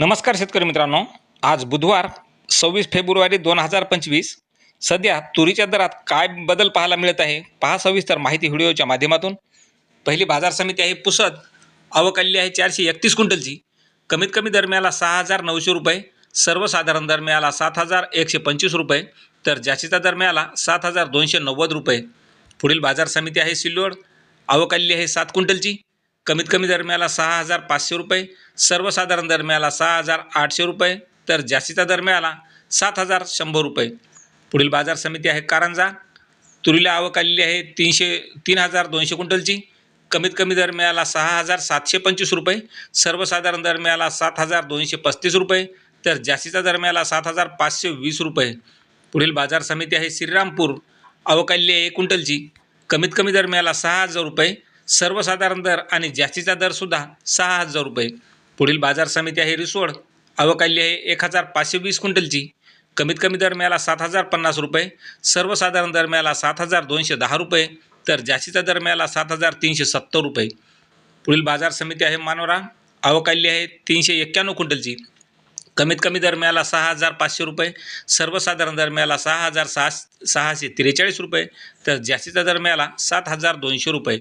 नमस्कार शेतकरी मित्रांनो. आज बुधवार सव्वीस फेब्रुवारी दोन हजार पंचवीस. सध्या तुरीच्या दरात काय बदल पाहायला मिळत आहे पहा सविस्तर माहिती व्हिडिओच्या माध्यमातून. पहिली बाजार समिती आहे पुसद. अवकाली आहे चारशे एकतीस क्विंटलची. कमीत कमी दरम्याला सहा हजार नऊशे रुपये. सर्वसाधारण दरम्याला सात हजार एकशे पंचवीस रुपये. तर जास्तीचा दरम्याला सात हजार दोनशे नव्वद रुपये. पुढील बाजार समिती आहे सिल्लोड. अवकाली आहे सात क्विंटलची. कमीत कमी दरम्याला सहा हजार पाचशे रुपये सर्वसाधारण दरम्याला सहा हजार आठशे रुपये तर जास्तीचा दरम्याला सात हजार शंभर रुपये. पुढील बाजार समिती आहे कारंजा. तुरीला आवक आलेली आहे तीनशे तीन हजार दोनशे क्विंटलची. कमीत कमी दरम्याला सहा हजार सातशे पंचवीस रुपये सर्वसाधारण दरम्याला सात हजार दोनशे पस्तीस रुपये तर जास्तीचा दरम्याला सात हजार पाचशे वीस रुपये. पुढील बाजार समिती आहे श्रीरामपूर. अवकाल्य एक क्विंटलची. कमीत कमी दरम्याला सहा हजार रुपये सर्वसाधारण दर आणि जास्तीचा दरसुद्धा सहा हजार रुपये. पुढील बाजार समिती आहे रिसोड. अवकाल्य आहे एक हजार पाचशे वीस क्विंटलची. कमीत कमी दरम्याला सात हजार पन्नास रुपये. सर्वसाधारण दरम्याला सात हजार दोनशे दहा रुपये. तर जास्तीचा दरम्याला सात हजार तीनशे सत्तर रुपये. पुढील बाजार समिती आहे मानोरा. अवकाल्य आहे तीनशे एक्क्याण्णव क्विंटलची. कमीत कमी दरम्याला सहा हजार पाचशे रुपये. सर्वसाधारण दरम्याला सहा हजार सहा सहाशे त्रेचाळीस रुपये. तर जास्तीचा दरम्याला सात हजार दोनशे रुपये.